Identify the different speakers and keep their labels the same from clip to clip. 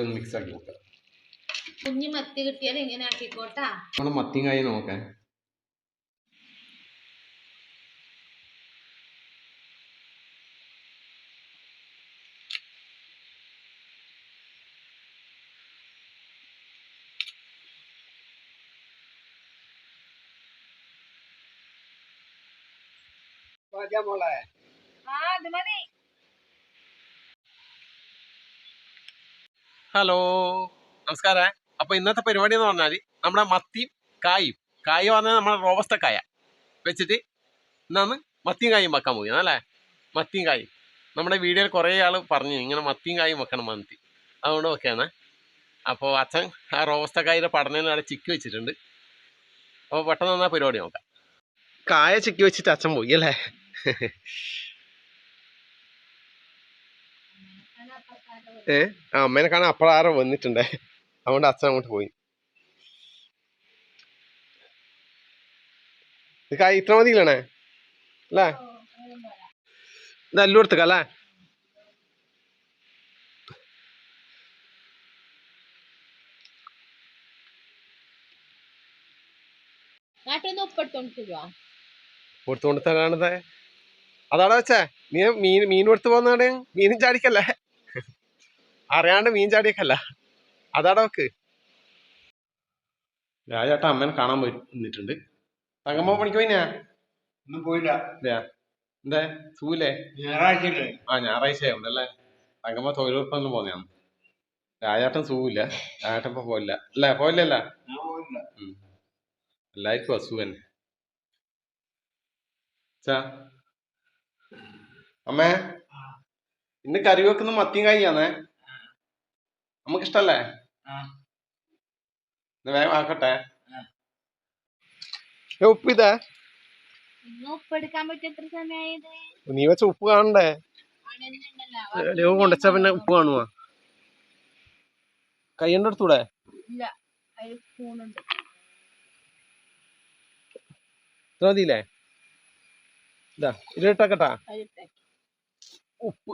Speaker 1: ഒന്ന് മിക്സ് ആക്കി കൊടുക്കാം
Speaker 2: കുഞ്ഞു മത്തി കിട്ടിയാൽ ഇങ്ങനെ ആക്കിക്കോട്ടാ.
Speaker 1: നമ്മുടെ മത്തിങ്കായി നോക്കാൻ മോളെ.
Speaker 2: ആ അത് മതി.
Speaker 1: ഹലോ നമസ്കാരം. അപ്പോൾ ഇന്നത്തെ പരിപാടി എന്ന് പറഞ്ഞാൽ നമ്മുടെ മത്തിയും കായും. കായ പറഞ്ഞാൽ നമ്മുടെ റോബസ്റ്റ കായ. വെച്ചിട്ട് ഇന്നാന്ന് മത്തിയും കായും വെക്കാൻ പോയി അല്ലേ? മത്തിയും കായും. നമ്മുടെ വീഡിയോയിൽ കുറേ ആൾ പറഞ്ഞു ഇങ്ങനെ മത്തിയും കായും വെക്കണം മന്തി അതുകൊണ്ട് വെക്കാണ്. അപ്പോൾ അച്ഛൻ ആ റോബസ്റ്റ കായുടെ പഠനം അവിടെ ചിക്കി വെച്ചിട്ടുണ്ട്. അപ്പോൾ പെട്ടെന്ന് എന്നാ പരിപാടി നോക്കാം. കായ ചിക്കി വെച്ചിട്ട് അച്ഛൻ പോയി അല്ലേ? ഏ? ആ അമ്മേനെ കാണാൻ അപ്പോഴാരോ വന്നിട്ടുണ്ടേ. അതുകൊണ്ട് അച്ഛൻ അങ്ങോട്ട് പോയി. കായ് ഇത്ര മതി അല്ലേ? ഇത് അല്ലു? എടുത്തുക്ക അല്ലേ കൊടുത്തുകൊണ്ട് തരാണത് അതാടാ വെച്ചേ. നീ മീൻ മീൻ കൊടുത്തു പോകുന്നതാണ് മീനും ചാടിക്കല്ലേ? അറിയാണ്ട് മീൻ ചാടിയൊക്കെയല്ല. അതാടാ വെക്ക്. രാജാട്ട അമ്മേനെ കാണാൻ പോയി നിന്നിട്ടുണ്ട്. തങ്കമ്മ പണിക്ക് പോയിനാ?
Speaker 3: ഒന്നും പോയില്ല.
Speaker 1: എന്താ? സൂലേ
Speaker 3: ഞായറാഴ്ച
Speaker 1: ആ ഞായറാഴ്ച ആയതുകൊണ്ടല്ലേ തങ്കമ്മ തൊഴിലുറപ്പൊന്നും പോന്നെയാണ് രാജാട്ടൻ സൂവില്ല. രാജാട്ടൻ ഇപ്പൊ പോയില്ല. അല്ലേ? പോയില്ലല്ല? എല്ലാവർക്കും അസു തന്നെ. ചാ അമ്മേ. ഇന്ന് കറി വെക്കുന്ന മത്തിയും കായിയാന്നേ. നമുക്ക് ഇഷ്ടല്ലേ വേഗം ആക്കട്ടെ. ഉപ്പ് ഇതാ നീ വെച്ച ഉപ്പ് കാണണ്ടേ? ലവ് കൊണ്ടുവച്ചാ പിന്നെ ഉപ്പ് കാണുവാ.
Speaker 2: കൈയ്യന്റെ
Speaker 1: എടുത്തൂടെ? മതിയില്ലേ? ഇതാ ഇതിട്ടാക്കട്ടാ
Speaker 2: അതിട്ടേ
Speaker 1: ഉപ്പ്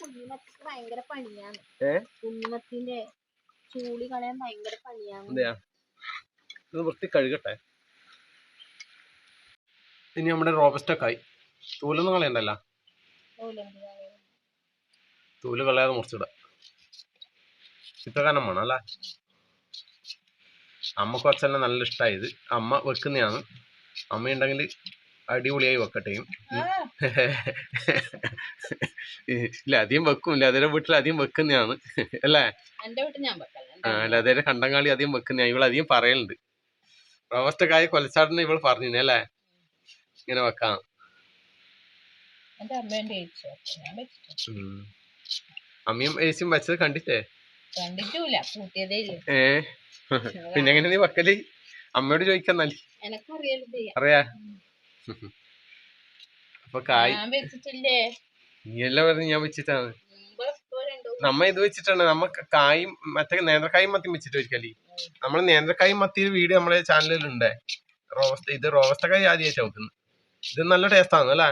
Speaker 2: കുഞ്ഞിമത്തി ഭയങ്കര പണിയാണ്? കുഞ്ഞിമത്തിന്റെ ചൂളി കളയാൻ ഭയങ്കര പണിയാണ്.
Speaker 1: ഇത് വൃത്തി കഴുകട്ടെ. ഇനി നമ്മുടെ റോബസ്റ്റൊക്കെ ആയി. തൂലൊന്നും കളയണ്ടല്ല? തൂൽ കളയാതെ മുറിച്ചിടാം ചിത്രകാനം വേണം അല്ലേ? അമ്മയ്ക്ക് അച്ഛനെ നല്ല ഇഷ്ടമായത് അമ്മ വെക്കുന്നതാണ്. അമ്മയുണ്ടെങ്കിൽ അടിപൊളിയായി വെക്കട്ടെയും
Speaker 2: ആ,
Speaker 1: ഇല്ല അധികം വെക്കും. ലതയുടെ വീട്ടിൽ അധികം വെക്കുന്നതാണ്. അല്ലേ? ആ, ലതയുടെ കണ്ടങ്ങാളി അധികം വെക്കുന്നതാണ്. ഇവൾ അധികം പറയലുണ്ട്. പ്രവസ്ഥക്കായ കൊലച്ചാടിന് ഇവൾ പറഞ്ഞു അല്ലേ? ഇങ്ങനെ വെക്കാം. അമ്മയും ഏച്ചിയും വെച്ചത് കണ്ടിട്ടേ? ഏ? പിന്നെങ്ങനെ നീ വെക്കൽ? അമ്മയോട് ചോദിക്കാൻ അറിയാ? അപ്പൊ കായ്
Speaker 2: ഞാൻ
Speaker 1: വെച്ചിട്ടാണ്. നമ്മ ഇത് വെച്ചിട്ടാണ്. നമ്മ കായും മറ്റേ നേന്ത്രക്കായും മത്തിയും വെച്ചിട്ട് ഒരിക്കലി നമ്മൾ നേന്ത്രക്കായും മത്തിയുടെ വീഡിയോ നമ്മുടെ ചാനലിലുണ്ട്. റോസ്റ്റ് ഇത് റോസ്റ്റക്കായി ആദ്യമായിട്ട് വെക്കുന്നത്. ഇത് നല്ല ടേസ്റ്റ് ആണ് അല്ലേ?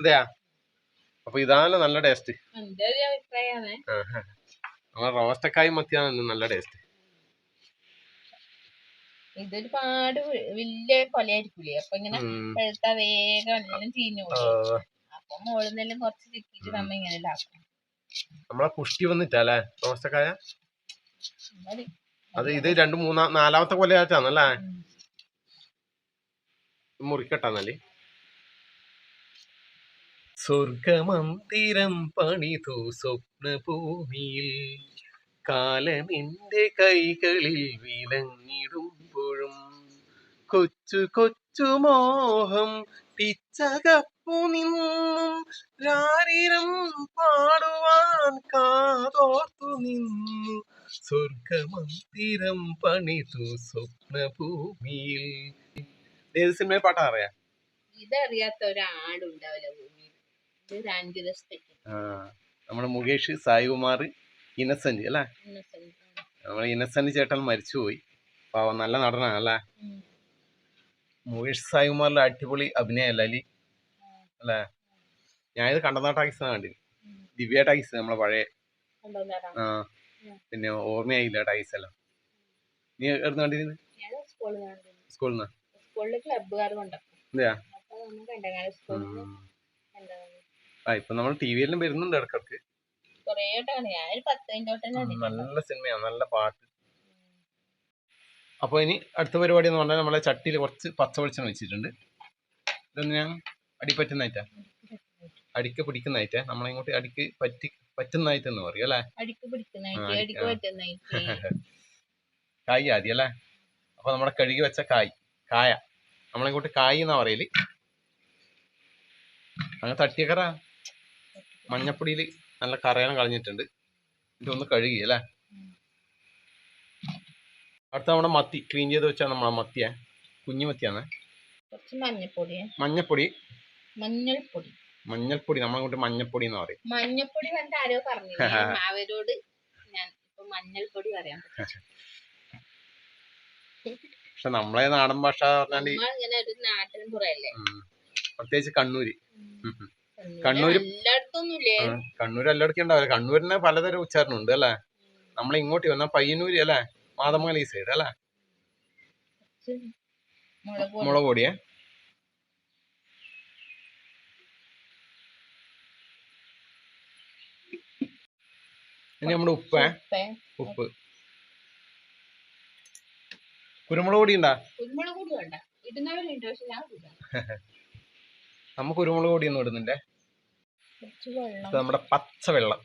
Speaker 1: അതെയാ? അപ്പൊ ഇതാണ് നല്ല ടേസ്റ്റ് നമ്മളെ റോസ്റ്റക്കായും മത്തിയാണ് ഇന്ന് നല്ല ടേസ്റ്റ്
Speaker 2: ഇതൊരുപാട് പാട് വലിയ കൊലയായിരിക്കൂലേ? അപ്പൊ ഇങ്ങനെ പഴുത്ത വേഗം എല്ലാം ചീഞ്ഞു അപ്പൊ മുകളിൽ കുറച്ച് ചിക്കിട്ട് നമ്മ ഇങ്ങനെ ഇതാക്കും.
Speaker 1: നമ്മളെ പുഷ്ടി വന്നിട്ടല്ലേ?
Speaker 2: റോസക്കായ.
Speaker 1: അത് ഇത് രണ്ട് മൂന്നാ നാലാമത്തെ
Speaker 2: കൊലയാച്ചാന്നല്ലേ.
Speaker 1: മുറിക്കട്ടെന്നാൽ സ്വർഗമന്ദിരം പണിതു സ്വപ്നഭൂമിയിൽ. കാലമെന്റെ കൈകളിൽ വിലങ്ങിടുമ്പോഴും കൊച്ചു കൊച്ചു മോഹം പിച്ചകപ്പു നിന്നും രാരിരം പാടുവാൻ കാതോർത്തു നിന്നു. സ്വർഗമന്ദിരം പണിതു സ്വപ്നഭൂമിയിൽ. ഏത് പാട്ടാ അറിയാം
Speaker 2: ഇതറിയാത്ത ഒരാളുണ്ടാവില്ല ഭൂമിയിൽ. ഇത് ഒരു അഞ്ചു ദിവസത്തേക്ക്
Speaker 1: നമ്മുടെ മുകേഷ് സായികുമാർ ഇന്നസെന്റ് അല്ലേ. നമ്മുടെ ഇന്നസെന്റ് ചേട്ടൻ മരിച്ചുപോയി. പാവം നല്ല നടനാണ് അല്ലേ. മുകേഷ് സായികുമാറിലെ അടിപൊളി അഭിനയല്ല അല്ലേ അല്ലേ? ഞാനിത് കണ്ടനാ കണ്ടിന്.
Speaker 2: ഉം.
Speaker 1: ദിവ്യ ടൈസ് നമ്മളെ പഴയ. ആ. പിന്നെ ഓർമ്മയായില്ല ടൈസ് എല്ലാം. നീ എവിടുന്ന് കണ്ടിരുന്നു?
Speaker 2: സ്കൂളിൽ നിന്ന്
Speaker 1: സ്കൂളിൽ
Speaker 2: ക്ലബ്ബുകാർ കൊണ്ടുപോകും
Speaker 1: ആ. ഇപ്പൊ നമ്മൾ ടി വിയിലും വരുന്നുണ്ട് ഇടക്കിടക്ക്. നല്ല സിനിമയാണ് നല്ല പാട്ട്. അപ്പോൾ ഇനി അടുത്ത പരിപാടി എന്ന് പറഞ്ഞാൽ നമ്മളെ ചട്ടിയിൽ കുറച്ച് പച്ച വെളിച്ചെണ്ണ വെച്ചിട്ടുണ്ട് ഇതൊന്ന് ഞാൻ അടി പറ്റുന്നതായിട്ടാ. അടിക്ക് പിടിക്കുന്നതായിട്ടേ. നമ്മളിങ്ങോട്ട് അടിക്ക് പറ്റി പറ്റുന്നതായിട്ടെന്ന് പറയും അല്ലേ? കായ് ആദ്യം അല്ലേ? അപ്പൊ നമ്മുടെ കഴുകി വെച്ച കായ് കായ. നമ്മളിങ്ങോട്ട് കായ് എന്നാ പറയൽ? അങ്ങ് തട്ടിയക്കറ മഞ്ഞപ്പൊടിയിൽ നല്ല കറയണം കളഞ്ഞിട്ടുണ്ട്. ഇതൊന്ന് കഴുകി അല്ലേ? അടുത്ത നമ്മുടെ മത്തി ക്ലീൻ ചെയ്ത് വെച്ചാൽ നമ്മളെ മത്തിയെ. കുഞ്ഞു മത്തിയാണ്.
Speaker 2: കുറച്ച് മഞ്ഞപ്പൊടി
Speaker 1: മഞ്ഞപ്പൊടി.
Speaker 2: മഞ്ഞൾപ്പൊടി.
Speaker 1: മഞ്ഞൾപ്പൊടി നമ്മളങ്ങോട്ട് മഞ്ഞപ്പൊടി എന്ന് പറയും.
Speaker 2: മഞ്ഞപ്പൊടി കണ്ട് ആരോ പറഞ്ഞു അവരോട് ഞാൻ ഇപ്പൊ മഞ്ഞൾപ്പൊടി പറയാൻ
Speaker 1: പക്ഷെ നമ്മളെ നാടൻ ഭാഷ പറഞ്ഞാൽ പ്രത്യേകിച്ച് കണ്ണൂര്. കണ്ണൂര് കണ്ണൂർ എല്ലായിടത്തും ഉണ്ടാവില്ല. കണ്ണൂരിന് പലതരം ഉച്ചാരണം ഉണ്ട് അല്ലേ? നമ്മൾ ഇങ്ങോട്ട് വന്നാൽ പയ്യന്നൂര് അല്ലേ? മാതമംഗലം ഈ സൈഡ് അല്ലേ?
Speaker 2: മുളക് പൊടി,
Speaker 1: പൊടിയേ? ഇനി നമ്മുടെ ഉപ്പ്.
Speaker 2: ഉപ്പ്,
Speaker 1: കുരുമുളക് പൊടി ഉണ്ടാ? നമ്മ കുരുമുളക് പൊടി ഒന്നും ഇടുന്നുണ്ടേ
Speaker 2: കുറച്ച്
Speaker 1: നമ്മുടെ പച്ച വെള്ളം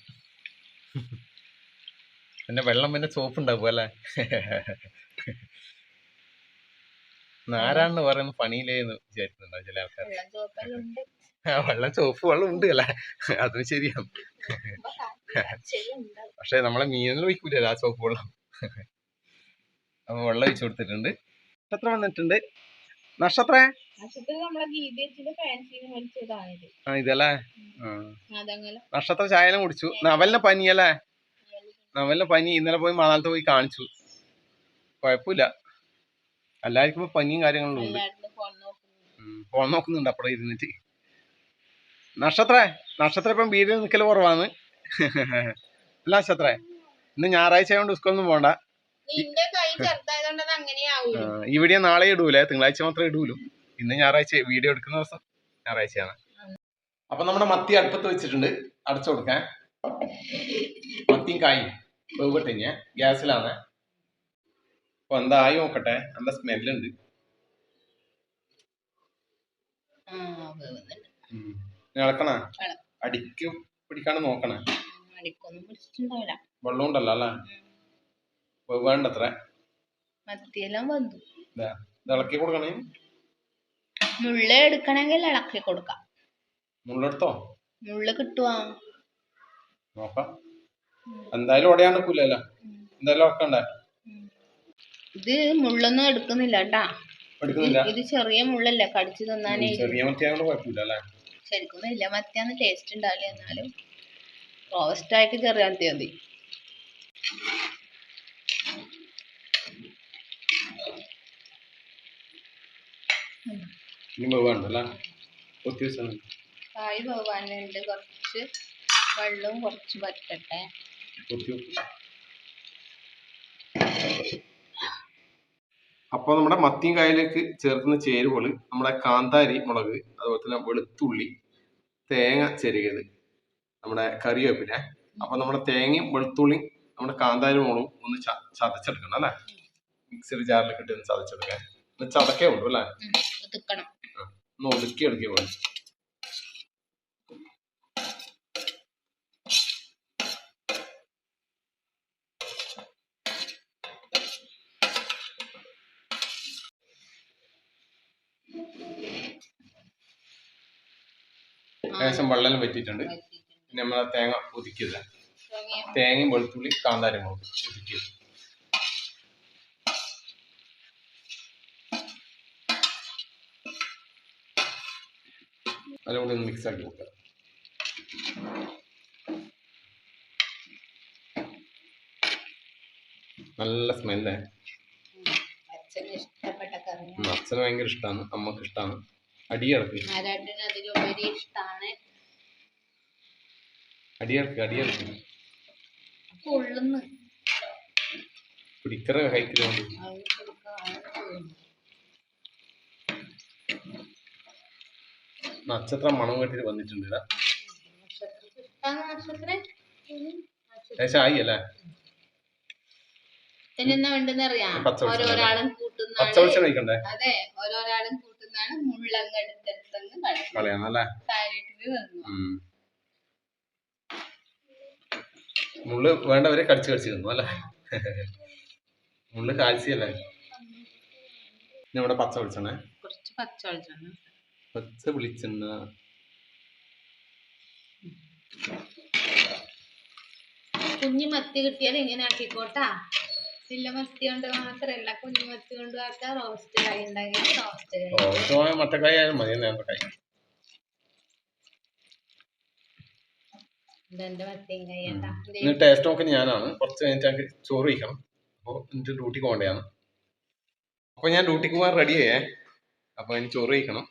Speaker 1: പിന്നെ വെള്ളം പിന്നെ സോപ്പ് ഉണ്ടാവും അല്ലേ നാരാണെന്ന് പറയുന്ന പണിയിലേന്ന് വിചാരിക്കുന്നുണ്ടാവും ചില ആൾക്കാർ
Speaker 2: വെള്ളം
Speaker 1: ആ, വെള്ളം ഉണ്ട് അല്ലേ? അതും ശരിയാണ് പക്ഷെ നമ്മളെ മീനിൽ ഒഴിക്കൂലല്ലോ ആ ചോപ്പ് വെള്ളം. അപ്പൊ വെള്ളം ഒഴിച്ചു കൊടുത്തിട്ടുണ്ട്. എത്ര വന്നിട്ടുണ്ട്. നക്ഷത്ര? ആ ഇതല്ലേ? നക്ഷത്ര ചായലും കുടിച്ചു. നവലിന് പനിയല്ലേ? നവലിന് പനി ഇന്നലെ പോയി മണാലത്ത് പോയി കാണിച്ചു. കുഴപ്പമില്ല എല്ലാവർക്കും പനിയും കാര്യങ്ങളും ഉണ്ട്.
Speaker 2: ഫോൺ നോക്കുന്നു
Speaker 1: ഫോൺ നോക്കുന്നുണ്ട് അപ്പുറം ഇരുന്നിട്ട്. നക്ഷത്ര നക്ഷത്ര ഇപ്പം വീട്ടിൽ നിൽക്കൽ കുറവാണ്. അല്ല നക്ഷത്ര ഇന്ന് ഞായറാഴ്ച ആയതുകൊണ്ട് സ്കൂളൊന്നും പോണ്ട. ഇവിടെ നാളെ ഇടൂല തിങ്കളാഴ്ച മാത്രമേ ഇടൂലൂ. ഇന്ന് ഞായറാഴ്ച വീഡിയോ എടുക്കുന്ന ദിവസം ഞായറാഴ്ചയാണ്. അപ്പൊ നമ്മുടെ മത്തി അടുപ്പത്ത് വെച്ചിട്ടുണ്ട്. അടച്ചു കൊടുക്കാൻ. മത്തിയും കായും. വേവട്ടെ ഞാൻ ഗ്യാസിലാണ്. അപ്പൊ എന്തായി നോക്കട്ടെ? നല്ല സ്മെല്ലുണ്ട്. ഇളക്കണ. അടിക്ക് പിടിക്കാണ്ട് നോക്കണേ. വെള്ളം ഉണ്ടല്ലോ അല്ലേ? വേണ്ടത്ര ഇളക്കി കൊടുക്കണേ?
Speaker 2: മുള്ള എടുക്കണമെങ്കിൽ ഇളക്കി കൊടുക്കാം.
Speaker 1: മുള്ളെടുത്തോ?
Speaker 2: മുള്ള കിട്ടുവാ?
Speaker 1: നോക്കാം. എന്തായാലും ഉടയാൻ നിൽക്കൂലല്ലോ എന്തായാലും ഉറക്കണ്ടേ?
Speaker 2: ഇത് മുള്ളൊന്നും എടുക്കുന്നില്ല കേട്ടാ ഇത് ചെറിയ മുള്ളല്ലേ കടിച്ചു തന്നാനേ.
Speaker 1: ചെറിയ മത്തിയായോണ്ട് കുഴപ്പമില്ല അല്ലേ
Speaker 2: ശരിക്കും ഇല്ല മത്തിയാന്ന് ടേസ്റ്റ് ഉണ്ടാവില്ല എന്നാലും. റോസ്റ്റ് ആയിട്ട് ചെറിയ മത്തി മതി. കായ് പോകാനുണ്ട് കുറച്ച് വെള്ളവും കുറച്ച് പറ്റട്ടെ
Speaker 1: അപ്പോൾ നമ്മുടെ മത്തിയും കായലേക്ക് ചേർക്കുന്ന ചേരുവകൾ നമ്മുടെ കാന്താരി മുളക് അതുപോലെ തന്നെ വെളുത്തുള്ളി തേങ്ങ ചെരുകിയത് നമ്മുടെ കറിവേപ്പില. അപ്പോൾ നമ്മുടെ തേങ്ങയും വെളുത്തുള്ളിയും നമ്മുടെ കാന്താരി മുളകും ഒന്ന് ചതച്ചെടുക്കണം അല്ലേ? മിക്സിയുടെ ജാറിൽ ഇട്ട് ഒന്ന് ചതച്ചെടുക്കാൻ ചതക്കേ ഉള്ളൂ അല്ലേ? ഒന്ന് ഒതുക്കി എടുക്കേ ഉള്ളൂ ഏകദേശം വെള്ളം പറ്റിയിട്ടുണ്ട് പിന്നെ നമ്മളെ തേങ്ങ ഒതുക്കിയത് തേങ്ങയും വെളുത്തുള്ളി കാന്താരം ഒതുക്കിയത് അതും കൂടി ഒന്ന് മിക്സ് ആക്കി കൊടുക്കുക നല്ല സ്മെല്ലേ
Speaker 2: അച്ഛന്
Speaker 1: ഭയങ്കര ഇഷ്ടമാണ് അമ്മയ്ക്ക് ഇഷ്ടമാണ് അടി കിടക്കും
Speaker 2: ആരാട്ടിന് അതിലുപരി ഇഷ്ടമാണ്
Speaker 1: അടിയെടുക്ക് അടിയെടുക്ക് പിടിക്കറ നക്ഷത്ര മണം കെട്ടിട്ട് വന്നിട്ടുണ്ട് ഏകദേശം ആയി അല്ലേ?
Speaker 2: പിന്നെ വേണ്ടെന്ന് അറിയാം?
Speaker 1: പച്ച വെളിച്ചെണ്ണ
Speaker 2: ഓരോരാളും അതെ ഓരോരാളും കൂട്ടുന്നാണ് മുള്ളങ്ങ്
Speaker 1: കളയണം അല്ലേ?
Speaker 2: തന്നു
Speaker 1: മുള്ള് വേണ്ടവരെ കടിച്ച് കടിച്ച് തിന്നു അല്ലേ? മുള്ള് കാഴ്ചയല്ലേ നമ്മുടെ പച്ച വെളിച്ചെണ്ണ.
Speaker 2: കുറച്ച് പച്ച വെളിച്ചെണ്ണ.
Speaker 1: പച്ച വെളിച്ചെണ്ണ.
Speaker 2: കുഞ്ഞു മത്തി കിട്ടിയാൽ ഇങ്ങനെ ആക്കിക്കോട്ടാ. ചില്ല മത്തി കൊണ്ട് മാത്രല്ല. കുഞ്ഞു മത്തി കൊണ്ട് ആക്കാ റോസ്റ്റ് കായ ഉണ്ടെങ്കിൽ റോസ്റ്റ് കായ.
Speaker 1: ആയാലും മതി നേന്ത്രക്കായ
Speaker 2: ഇതെന്റെ മത്തിയും കായ കേട്ടാ
Speaker 1: ഇന്ന് ടേസ്റ്റ് നോക്കി ഞാനാണ്. കുറച്ച് കഴിഞ്ഞിട്ട് ഞങ്ങൾക്ക് ചോറ് കഴിക്കണം. അപ്പോൾ എനിക്ക് ഡ്യൂട്ടിക്ക് പോകേണ്ടതാണ്. അപ്പോൾ ഞാൻ ഡ്യൂട്ടിക്ക് പോകാൻ റെഡി ആയേ. അപ്പോൾ എനിക്ക് ചോറ് കഴിക്കണം.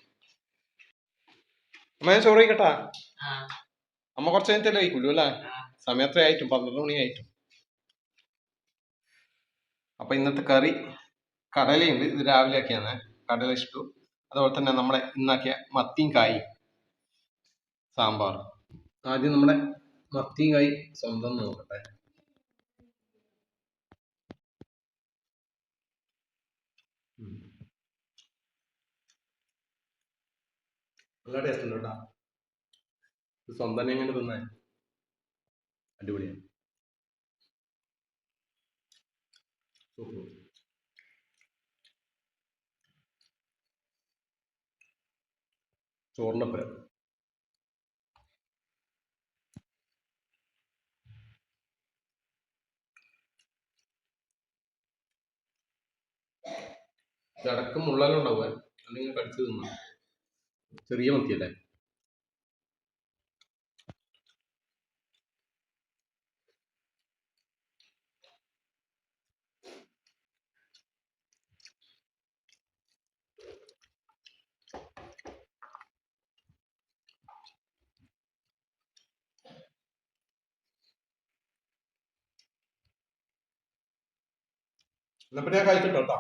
Speaker 1: അമ്മ ഞാൻ ചോറ് കഴിക്കട്ടാ? അമ്മ കുറച്ച് കഴിഞ്ഞിട്ടല്ലേ കഴിക്കുള്ളൂ അല്ലേ? സമയം എത്ര ആയിട്ടും? പന്ത്രണ്ട് മണി ആയിട്ടും. അപ്പൊ ഇന്നത്തെ കറി കടലയുണ്ട്. ഇത് രാവിലെ ആക്കിയാണ് കടല ഇഷ്ടു. അതുപോലെ തന്നെ നമ്മുടെ ഇന്നാക്കിയ മത്തിയും കായും. സാമ്പാർ ആദ്യം നമ്മുടെ മത്തിയും കൈ സ്വന്തം നോക്കട്ടെ. നല്ല ടേസ്റ്റ് ഉണ്ട് കേട്ടോ. സ്വന്തം എങ്ങനെ തിന്നേ. അടിപൊളിയാണ്. സൂപ്പർ. ചോറിന്റെ ഉണ്ടാവാൻ ഉണ്ടാവുക അല്ലെങ്കിൽ കടിച്ചു തിന്നാം. ചെറിയ മത്തിയല്ലേ? എന്നാ പിന്നെ കഴിക്കട്ടോ കേട്ടോ.